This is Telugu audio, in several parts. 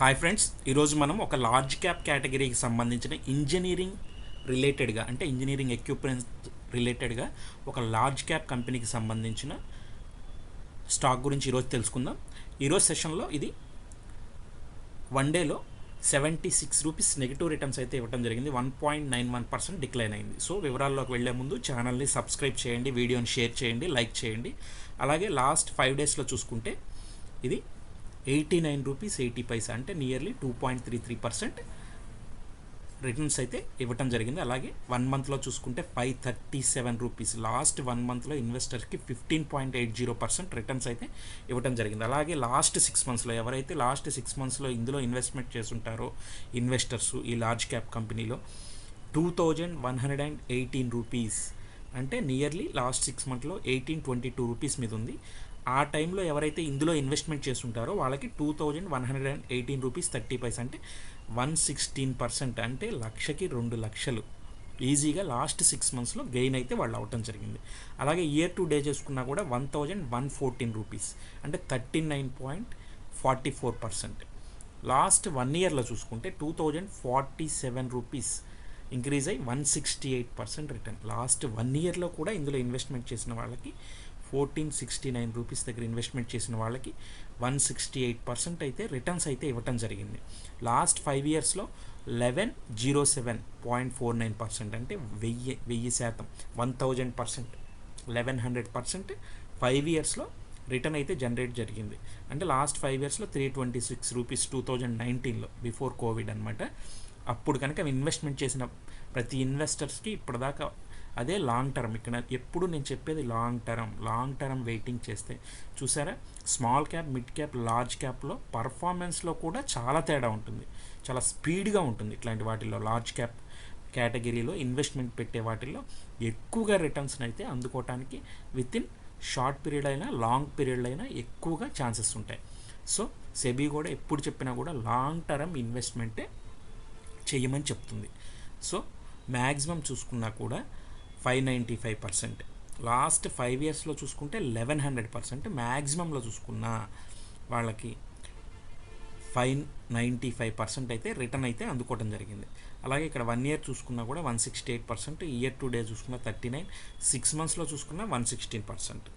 హాయ్ ఫ్రెండ్స్ ఈరోజు మనం ఒక లార్జ్ క్యాప్ కేటగిరీకి సంబంధించిన ఇంజనీరింగ్ రిలేటెడ్గా అంటే ఇంజనీరింగ్ ఎక్విప్మెంట్ రిలేటెడ్గా ఒక లార్జ్ క్యాప్ కంపెనీకి సంబంధించిన స్టాక్ గురించి ఈరోజు తెలుసుకుందాం. ఈరోజు సెషన్లో ఇది వన్ డేలో seventy six rupees negative returns అయితే ఇవ్వడం జరిగింది. One point nine one percent decline అయింది. సో వివరాల్లోకి వెళ్ళే ముందు ఛానల్ని సబ్స్క్రైబ్ చేయండి వీడియోని షేర్ చేయండి లైక్ చేయండి. అలాగే లాస్ట్ ఫైవ్ డేస్లో చూసుకుంటే ఇది eighty nine rupees eighty paisa అంటే nearly two point three three percent returns అయితే ఇవ్వటం జరిగింది. అలాగే వన్ మంత్లో చూసుకుంటే five thirty seven rupees last one మంత్లో ఇన్వెస్టర్కి fifteen point eight zero percent returns అయితే ఇవ్వటం జరిగింది. అలాగే లాస్ట్ సిక్స్ మంత్స్లో ఎవరైతే లాస్ట్ సిక్స్ మంత్స్లో ఇందులో ఇన్వెస్ట్మెంట్ చేస్తుంటారో ఇన్వెస్టర్స్ ఈ లార్జ్ క్యాప్ కంపెనీలో two thousand one hundred and eighteen rupees అంటే నియర్లీ లాస్ట్ సిక్స్ మంత్లో ఎయిటీన్ ట్వంటీ టూ రూపీస్ మీద ఉంది. ఆ టైంలో ఎవరైతే ఇందులో ఇన్వెస్ట్మెంట్ చేస్తుంటారో వాళ్ళకి two thousand one hundred and eighteen rupees thirty paise అంటే వన్ సిక్స్టీన్ పర్సెంట్ అంటే లక్షకి రెండు లక్షలు. ఈజీగా లాస్ట్ సిక్స్ మంత్స్లో గెయిన్ అయితే వాళ్ళు అవటం జరిగింది. అలాగే ఇయర్ టు డే చేసుకున్నా కూడా one thousand one fourteen rupees అంటే thirty nine point forty four percent. Last one ఇయర్లో చూసుకుంటే two thousand forty seven rupees increase అయ్యి one sixty eight percent return. Last one ఇయర్లో కూడా ఇందులో ఇన్వెస్ట్మెంట్ చేసిన వాళ్ళకి ఫోర్టీన్ సిక్స్టీ నైన్ రూపీస్ దగ్గర ఇన్వెస్ట్మెంట్ చేసిన వాళ్ళకి వన్ సిక్స్టీ ఎయిట్ పర్సెంట్ అయితే రిటర్న్స్ అయితే ఇవ్వటం జరిగింది. లాస్ట్ ఫైవ్ ఇయర్స్లో eleven zero seven point four nine percent అంటే వెయ్యి వెయ్యి శాతం one thousand percent eleven hundred percent five ఇయర్స్లో రిటర్న్ అయితే జనరేట్ జరిగింది. అంటే లాస్ట్ ఫైవ్ ఇయర్స్లో three twenty six rupees two thousand నైన్టీన్లో బిఫోర్ కోవిడ్ అనమాట అప్పుడు కనుక ఇన్వెస్ట్మెంట్ చేసిన ప్రతి ఇన్వెస్టర్స్కి ఇప్పటిదాకా అదే లాంగ్ టర్మ్ ఇక్కడ ఎప్పుడు నేను చెప్పేది long term long term waiting చేస్తే. చూసారా? Small cap mid cap large క్యాప్లో పర్ఫార్మెన్స్లో కూడా చాలా తేడా ఉంటుంది. చాలా స్పీడ్గా ఉంటుంది ఇట్లాంటి వాటిల్లో. లార్జ్ క్యాప్ కేటగిరీలో ఇన్వెస్ట్మెంట్ పెట్టే వాటిల్లో ఎక్కువగా రిటర్న్స్ని అయితే అందుకోవటానికి విత్ ఇన్ షార్ట్ పీరియడ్ అయినా లాంగ్ పీరియడ్ అయినా ఎక్కువగా ఛాన్సెస్ ఉంటాయి. సో సెబీ కూడా ఎప్పుడు చెప్పినా కూడా లాంగ్ టర్మ్ ఇన్వెస్ట్మెంటే చేయమని చెప్తుంది. సో మ్యాక్సిమం చూసుకున్నా కూడా five ninety five percent. Last five ఇయర్స్లో చూసుకుంటే లెవెన్ హండ్రెడ్ పర్సెంట్ మ్యాక్సిమంలో చూసుకున్న వాళ్ళకి ఫైవ్ నైంటీ ఫైవ్ పర్సెంట్ అయితే రిటర్న్ అయితే అందుకోవడం జరిగింది. అలాగే ఇక్కడ వన్ ఇయర్ చూసుకున్నా కూడా one sixty eight percent year to day చూసుకున్న థర్టీ నైన్ సిక్స్ మంత్స్లో చూసుకున్న వన్ సిక్స్టీన్ పర్సెంట్.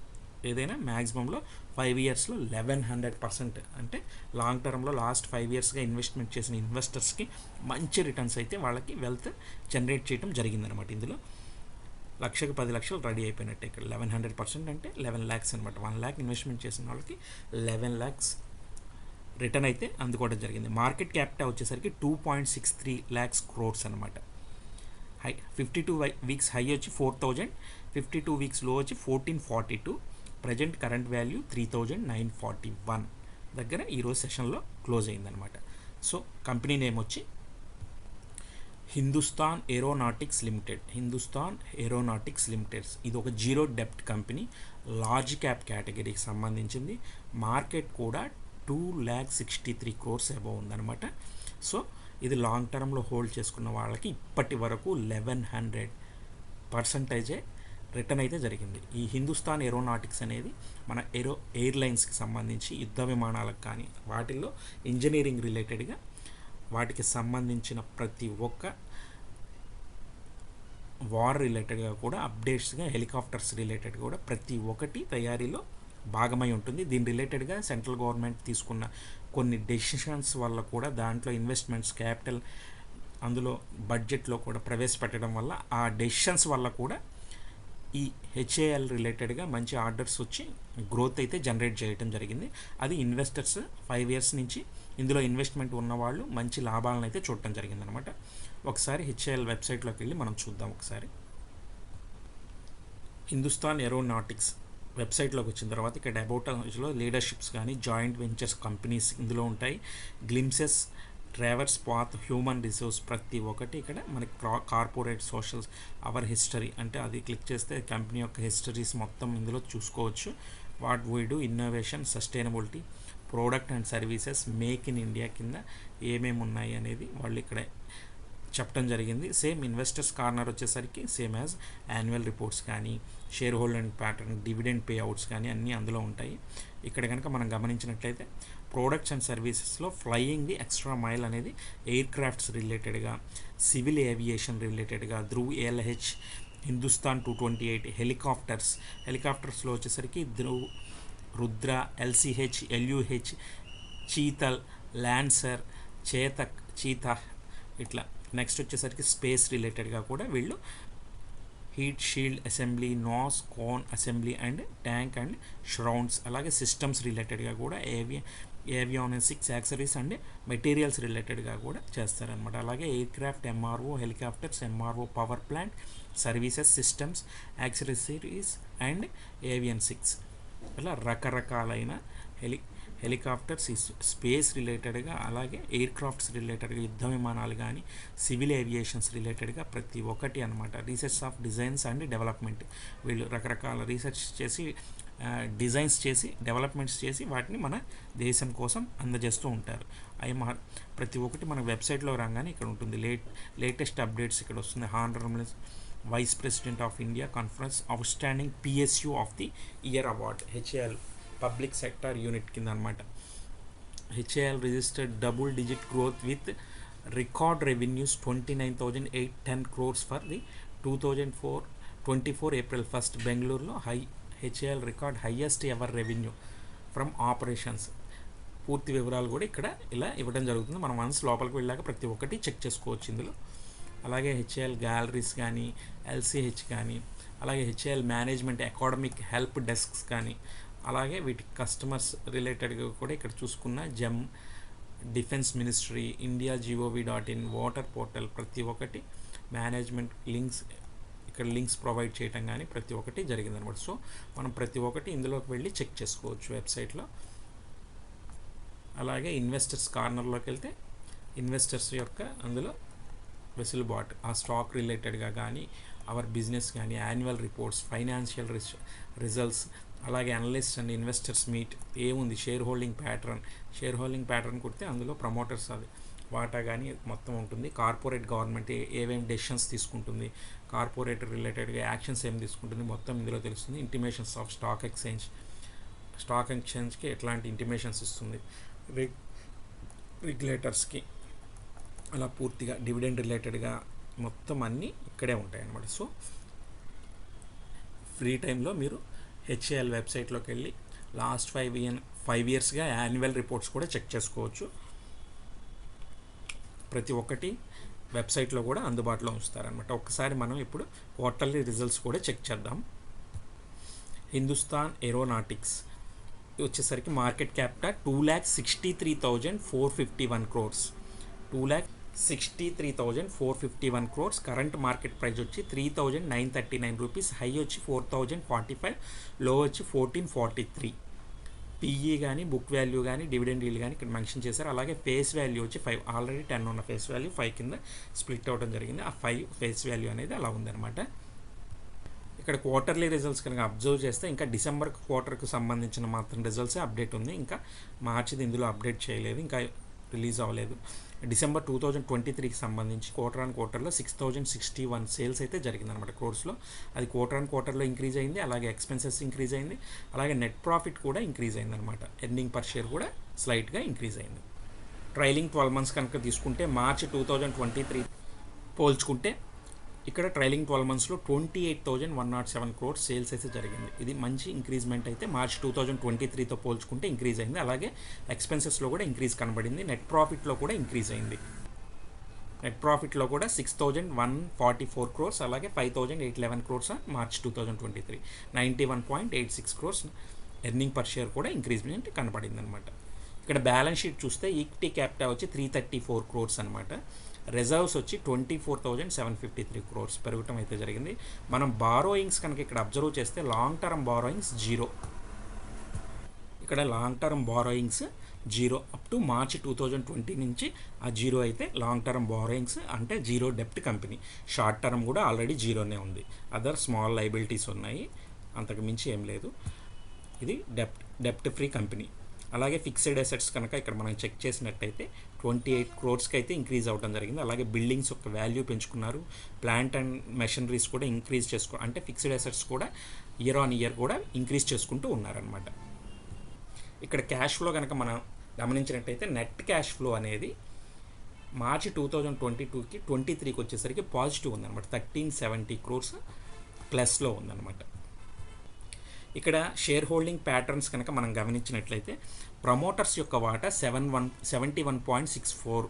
ఏదైనా మ్యాక్సిమంలో ఫైవ్ ఇయర్స్లో లెవెన్ హండ్రెడ్ పర్సెంట్ అంటే లాంగ్ టర్మ్లో లాస్ట్ ఫైవ్ ఇయర్స్గా ఇన్వెస్ట్మెంట్ చేసిన ఇన్వెస్టర్స్కి మంచి రిటర్న్స్ అయితే వాళ్ళకి వెల్త్ జనరేట్ చేయడం జరిగిందనమాట ఇందులో. లక్షకు పది లక్షలు రెడీ అయిపోయినట్టు ఇక్కడ. లెవెన్ హండ్రెడ్ పర్సెంట్ అంటే లెవెన్ ల్యాక్స్ అనమాట వన్ ల్యాక్ ఇన్వెస్ట్మెంట్ చేసిన వాళ్ళకి లెవెన్ ల్యాక్స్ రిటర్న్ అయితే అందుకోవడం జరిగింది. మార్కెట్ క్యాపిటల్ వచ్చేసరికి two point six three lakhs crores అనమాట high fifty two weeks high వచ్చి ఫోర్ థౌజండ్ ఫిఫ్టీ టూ వీక్స్లో వచ్చి fourteen forty two present current value three thousand nine forty one. దగ్గర ఈరోజు సెషన్లో క్లోజ్ అయిందనమాట సో కంపెనీ నేమ్ వచ్చి Hindustan Aeronautics Limited Hindustan Aeronautics Limiteds ఇది ఒక జీరో డెప్ట్ కంపెనీ లార్జ్ క్యాప్ కేటగిరీకి సంబంధించింది. మార్కెట్ కూడా two lakh sixty three crores above ఉందన్నమాట. సో ఇది లాంగ్ టర్మ్లో హోల్డ్ చేసుకున్న వాళ్ళకి ఇప్పటి వరకు లెవెన్ హండ్రెడ్ పర్సంటేజే రిటర్న్ అయితే జరిగింది. ఈ హిందుస్థాన్ ఏరోనాటిక్స్ అనేది మన ఏరో ఎయిర్లైన్స్కి సంబంధించి యుద్ధ విమానాలకు కానీ వాటిల్లో ఇంజనీరింగ్ రిలేటెడ్గా వాటికి సంబంధించిన ప్రతి ఒక్క వార్ రిలేటెడ్గా కూడా అప్డేట్స్గా హెలికాప్టర్స్ రిలేటెడ్ కూడా ప్రతి ఒక్కటి తయారీలో భాగమై ఉంటుంది. దీని రిలేటెడ్గా సెంట్రల్ గవర్నమెంట్ తీసుకున్న కొన్ని డెసిషన్స్ వల్ల కూడా దాంట్లో ఇన్వెస్ట్మెంట్స్ క్యాపిటల్ అందులో బడ్జెట్లో కూడా ప్రవేశపెట్టడం వల్ల ఆ డెసిషన్స్ వల్ల కూడా ఈ హెచ్ఏఎల్ రిలేటెడ్గా మంచి ఆర్డర్స్ వచ్చి గ్రోత్ అయితే జనరేట్ చేయడం జరిగింది. అది ఇన్వెస్టర్స్ ఫైవ్ ఇయర్స్ నుంచి ఇందులో ఇన్వెస్ట్మెంట్ ఉన్నవాళ్ళు మంచి లాభాలను అయితే చూడటం జరిగిందనమాట. ఒకసారి హెచ్ఏఎల్ వెబ్సైట్లోకి వెళ్ళి మనం చూద్దాం ఒకసారి. హిందుస్థాన్ ఏరోనాటిక్స్ వెబ్సైట్లోకి వచ్చిన తర్వాత ఇక్కడ అబౌట్లో లీడర్షిప్స్ కానీ జాయింట్ వెంచర్స్ కంపెనీస్ ఇందులో ఉంటాయి. Glimpses traverse path human resource ప్రతి ఒక్కటి ఇక్కడ మనకి కార్పొరేట్ సోషల్ అవర్ హిస్టరీ అంటే అది క్లిక్ చేస్తే కంపెనీ యొక్క హిస్టరీస్ మొత్తం ఇందులో చూసుకోవచ్చు. What we do innovation sustainability product and services make in India కింద ఏమేమి ఉన్నాయి అనేది వాళ్ళు ఇక్కడ చెప్పడం జరిగింది. సేమ్ ఇన్వెస్టర్స్ కార్నర్ వచ్చేసరికి సేమ్ యాజ్ యాన్యువల్ రిపోర్ట్స్ కానీ share holder pattern dividend pay outs కానీ అన్నీ అందులో ఉంటాయి. ఇక్కడ కనుక మనం గమనించినట్లయితే ప్రోడక్ట్స్ అండ్ సర్వీసెస్లో ఫ్లయింగ్ ది ఎక్స్ట్రా మైల్ అనేది ఎయిర్ క్రాఫ్ట్స్ రిలేటెడ్గా సివిల్ ఏవియేషన్ రిలేటెడ్గా Dhruv LH Hindustan two twenty eight helicopters హెలికాప్టర్స్లో వచ్చేసరికి Dhruv Rudra LCH LUH Cheetal Lancer Chetak Cheetah ఇట్లా. నెక్స్ట్ వచ్చేసరికి స్పేస్ రిలేటెడ్గా కూడా వీళ్ళు heat shield assembly nose cone assembly and tank and shrouds. అలాగే సిస్టమ్స్ రిలేటెడ్గా కూడా ఏవియ ఏవియానిక్స్ యాక్సరీస్ అండ్ మెటీరియల్స్ రిలేటెడ్గా కూడా చేస్తారనమాట అలాగే air craft MRO helicopters MRO power plant services systems accessories and avionics. ఇలా రకరకాలైన హెలి హెలికాప్టర్స్ స్పేస్ రిలేటెడ్గా అలాగే ఎయిర్ క్రాఫ్ట్స్ రిలేటెడ్గా యుద్ధ విమానాలు కానీ సివిల్ ఏవియేషన్స్ రిలేటెడ్గా ప్రతి ఒక్కటి అనమాట research of designs and development. వీళ్ళు రకరకాల రీసెర్చ్ చేసి డిజైన్స్ చేసి డెవలప్మెంట్స్ చేసి వాటిని మన దేశం కోసం అందజేస్తూ ఉంటారు. అవి మా ప్రతి ఒక్కటి మన వెబ్సైట్లో రాగానే ఇక్కడ ఉంటుంది. లేట్ లేటెస్ట్ అప్డేట్స్ ఇక్కడ వస్తుంది. Honourable vice president of India conference outstanding PSU of the year award HAL public sector unit కింద అనమాట HAL registered double digit growth with record revenues twenty nine thousand eight ten crores for the two thousand four twenty four April first బెంగళూరులో high HAL record highest ever revenue from operations పూర్తి వివరాలు కూడా ఇక్కడ ఇలా ఇవ్వడం జరుగుతుంది. మనం వన్స్ లోపలికి వెళ్ళాక ప్రతి ఒక్కటి చెక్ చేసుకోవచ్చు ఇందులో. అలాగే హెచ్ఏఎల్ గ్యాలరీస్ కానీ ఎల్సిహెచ్ కానీ అలాగే HAL management academic help desks కానీ అలాగే వీటి కస్టమర్స్ రిలేటెడ్గా కూడా ఇక్కడ చూసుకున్న జమ్ defence ministry India GOV dot in water portal ప్రతి ఒక్కటి మేనేజ్మెంట్ లింక్స్ ఇక్కడ లింక్స్ ప్రొవైడ్ చేయటం కానీ ప్రతి ఒక్కటి జరిగిందనమాట. సో మనం ప్రతి ఒక్కటి ఇందులోకి వెళ్ళి చెక్ చేసుకోవచ్చు వెబ్సైట్లో. అలాగే ఇన్వెస్టర్స్ కార్నర్లోకి వెళ్తే ఇన్వెస్టర్స్ యొక్క అందులో వెసులుబాటు ఆ స్టాక్ రిలేటెడ్గా కానీ అవర్ బిజినెస్ కానీ యాన్యువల్ రిపోర్ట్స్ ఫైనాన్షియల్ రిజల్ట్స్ అలాగే అనలిస్ట్ అండ్ ఇన్వెస్టర్స్ మీట్ ఏముంది share holding pattern share holding pattern కుడితే అందులో ప్రమోటర్స్ అది. వాటా కానీ మొత్తం ఉంటుంది. కార్పొరేట్ గవర్నమెంట్ ఏమేమి డెసిషన్స్ తీసుకుంటుంది కార్పొరేట్ రిలేటెడ్గా యాక్షన్స్ ఏం తీసుకుంటుంది మొత్తం ఇందులో తెలుస్తుంది. Intimations of stock exchange stock ఎక్స్చేంజ్కి ఎట్లాంటి ఇంటిమేషన్స్ ఇస్తుంది? రెగ్ రెగ్యులేటర్స్కి అలా పూర్తిగా డివిడెండ్ రిలేటెడ్గా మొత్తం అన్నీ ఇక్కడే ఉంటాయి అన్నమాట సో ఫ్రీ టైంలో మీరు హెచ్ఏఎల్ వెబ్సైట్లోకి వెళ్ళి లాస్ట్ ఫైవ్ ఇయర్ ఫైవ్ ఇయర్స్గా యాన్యువల్ రిపోర్ట్స్ కూడా చెక్ చేసుకోవచ్చు. ప్రతి ఒక్కటి వెబ్సైట్లో కూడా అందుబాటులో ఉంచుతారనమాట ఒక్కసారి మనం ఇప్పుడు క్వార్టర్లీ రిజల్ట్స్ కూడా చెక్ చేద్దాం. హిందుస్థాన్ ఏరోనాటిక్స్ వచ్చేసరికి market capital two lakh sixty three thousand four fifty one crores. Two lakh sixty three thousand four fifty one crores current market price వచ్చి three thousand nine thirty nine rupees high వచ్చి ఫోర్ థౌజండ్ ఫార్టీ ఫైవ్లో వచ్చి ఫోర్టీన్ ఫార్టీ త్రీ పిఈ కానీ బుక్ వాల్యూ కానీ డివిడెండ్ డీల్ కానీ ఇక్కడ మెన్షన్ చేశారు. అలాగే ఫేస్ వాల్యూ వచ్చి ఫైవ్ ఆల్రెడీ టెన్ ఉన్న ఫేస్ వాల్యూ ఫైవ్ కింద స్ప్లిట్ అవ్వడం జరిగింది. ఆ ఫైవ్ ఫేస్ వాల్యూ అనేది అలా ఉందన్నమాట. ఇక్కడ క్వార్టర్లీ రిజల్ట్స్ కనుక అబ్జర్వ్ చేస్తే ఇంకా డిసెంబర్ క్వార్టర్కి సంబంధించిన మాత్రం రిజల్ట్సే అప్డేట్ ఉంది. ఇంకా మార్చిది ఇందులో అప్డేట్ చేయలేదు. ఇంకా రిలీజ్ అవ్వలేదు. డిసెంబర్ టూ థౌజండ్ ట్వంటీ త్రీకి సంబంధించి క్వార్టర్ ఆన్ క్వార్టర్లో six thousand sixty one sales అయితే జరిగిందనమాట క్రోర్స్లో అది క్వార్టర్ ఆన్ క్వార్టర్లో ఇంక్రీజ్ అయింది అలాగే ఎక్స్పెన్సెస్ ఇంక్రీజ్ అయింది అలాగే నెట్ ప్రాఫిట్ కూడా ఇంక్రీజ్ అయింది అనమాట ఎర్నింగ్ పర్ షేర్ కూడా స్లైట్గా ఇంక్రీజ్ అయింది. ట్రైలింగ్ ట్వెల్వ్ మంత్స్ కనుక తీసుకుంటే March two thousand twenty three పోల్చుకుంటే ఇక్కడ ట్రైలింగ్ ట్వెల్వ్ మంత్స్లో twenty eight thousand one not seven crore sales అయితే జరిగింది. ఇది మంచి ఇంక్రీజ్మెంట్ అయితే మార్చ్ టూ థౌజండ్ ట్వంటీ త్రీతో పోల్చుకుంటే ఇంక్రీజ్ అయింది. అలాగే ఎక్స్పెన్సెస్లో కూడా ఇంక్రీజ్ కనబడింది. నెట్ ప్రాఫిట్లో కూడా ఇంక్రీజ్ అయింది. నెట్ ప్రాఫిట్లో కూడా six thousand one forty four crores అలాగే five thousand eight eleven crores March two thousand twenty three. Ninety one point eight six crores earning per share కూడా ఇంక్రీజ్మెంట్ కనబడింది అనమాట ఇక్కడ బ్యాలెన్స్ షీట్ చూస్తే ఈక్విటీ క్యాపిటల్ వచ్చి త్రీ థర్టీ ఫోర్ క్రోర్స్ అనమాట రిజర్వ్స్ వచ్చి twenty four thousand seven fifty three crores పెరగటం అయితే జరిగింది. మనం బారోయింగ్స్ కనుక ఇక్కడ అబ్జర్వ్ చేస్తే లాంగ్ టర్మ్ బారోయింగ్స్ జీరో. ఇక్కడ long term borrowings zero. Up to March two thousand twenty నుంచి ఆ జీరో అయితే లాంగ్ టర్మ్ బారోయింగ్స్ అంటే జీరో డెప్ట్ కంపెనీ. షార్ట్ టర్మ్ కూడా ఆల్రెడీ జీరోనే ఉంది. అదర్ స్మాల్ లైబిలిటీస్ ఉన్నాయి. అంతకు మించి ఏం లేదు. ఇది డెప్ట్ డెప్ట్ ఫ్రీ కంపెనీ. అలాగే ఫిక్స్డ్ అసెట్స్ కనుక ఇక్కడ మనం చెక్ చేసినట్టయితే ట్వంటీ ఎయిట్ క్రోర్స్కి అయితే ఇంక్రీజ్ అవ్వడం జరిగింది. అలాగే బిల్డింగ్స్ యొక్క వాల్యూ పెంచుకున్నారు. ప్లాంట్ అండ్ మెషనరీస్ కూడా ఇంక్రీజ్ చేసుకో అంటే ఫిక్స్డ్ అసెట్స్ కూడా ఇయర్ ఆన్ ఇయర్ కూడా ఇంక్రీజ్ చేసుకుంటూ ఉన్నారనమాట ఇక్కడ క్యాష్ ఫ్లో కనుక మనం గమనించినట్టయితే నెట్ క్యాష్ ఫ్లో అనేది మార్చి టూ థౌజండ్ ట్వంటీ టూకి ట్వంటీ త్రీకి వచ్చేసరికి పాజిటివ్ ఉందన్నమాట. థర్టీన్ సెవెంటీ క్రోర్స్ ప్లస్లో ఉందన్నమాట. ఇక్కడ షేర్ హోల్డింగ్ ప్యాటర్న్స్ కనుక మనం గమనించినట్లయితే ప్రమోటర్స్ యొక్క వాటా seven one seventy one point six four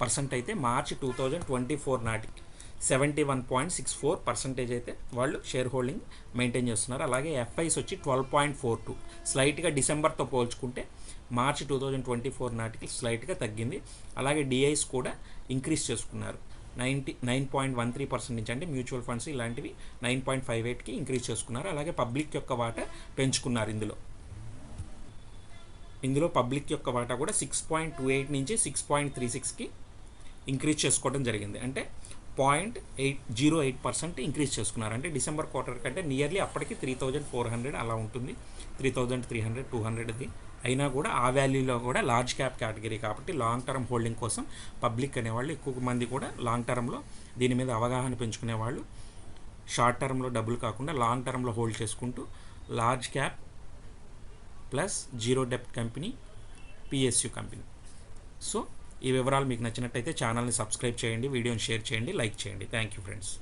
percent అయితే మార్చి టూ థౌజండ్ ట్వంటీ ఫోర్ నాటికి. Seventy one point six four percentage అయితే వాళ్ళు షేర్ హోల్డింగ్ మెయింటైన్ చేస్తున్నారు. అలాగే ఎఫ్ఐస్ వచ్చి ట్వెల్వ్ పాయింట్ ఫోర్ టూ. స్లైట్గా డిసెంబర్తో పోల్చుకుంటే మార్చి టూ థౌజండ్ ట్వంటీ ఫోర్ నాటికి స్లైట్గా తగ్గింది. అలాగే డిఐస్ కూడా ఇంక్రీజ్ చేసుకున్నారు. Ninety nine point one three percent నుంచి అంటే మ్యూచువల్ ఫండ్స్ ఇలాంటివి నైన్ పాయింట్ ఫైవ్ ఎయిట్కి ఇంక్రీజ్ చేసుకున్నారు. అలాగే పబ్లిక్ యొక్క వాటా పెంచుకున్నారు ఇందులో. ఇందులో పబ్లిక్ యొక్క వాటా కూడా సిక్స్ పాయింట్ టూ ఎయిట్ నుంచి సిక్స్ పాయింట్ త్రీ సిక్స్కి ఇంక్రీజ్ చేసుకోవడం జరిగింది. అంటే point eight zero eight percent increase చేసుకున్నారు. అంటే డిసెంబర్ క్వార్టర్ కంటే నియర్లీ అప్పటికి త్రీ థౌజండ్ ఫోర్ హండ్రెడ్ అలా ఉంటుంది. Three thousand three hundred two హండ్రెడ్ది. అయినా కూడా ఆ వాల్యూలో కూడా లార్జ్ క్యాప్ కేటగిరీ కాబట్టి లాంగ్ టర్మ్ హోల్డింగ్ కోసం పబ్లిక్ అనేవాళ్ళు ఎక్కువ మంది కూడా లాంగ్ టర్మ్లో దీని మీద అవగాహన పెంచుకునే వాళ్ళు షార్ట్ టర్మ్లో డబ్బులు కాకుండా లాంగ్ టర్మ్లో హోల్డ్ చేసుకుంటూ లార్జ్ క్యాప్ ప్లస్ జీరో డెప్ట్ కంపెనీ పిఎస్యు కంపెనీ. సో ఈ వివరాలు మీకు నచ్చినట్టయితే ఛానల్ని సబ్స్క్రైబ్ చేయండి వీడియోని షేర్ చేయండి లైక్ చేయండి. Thank you friends.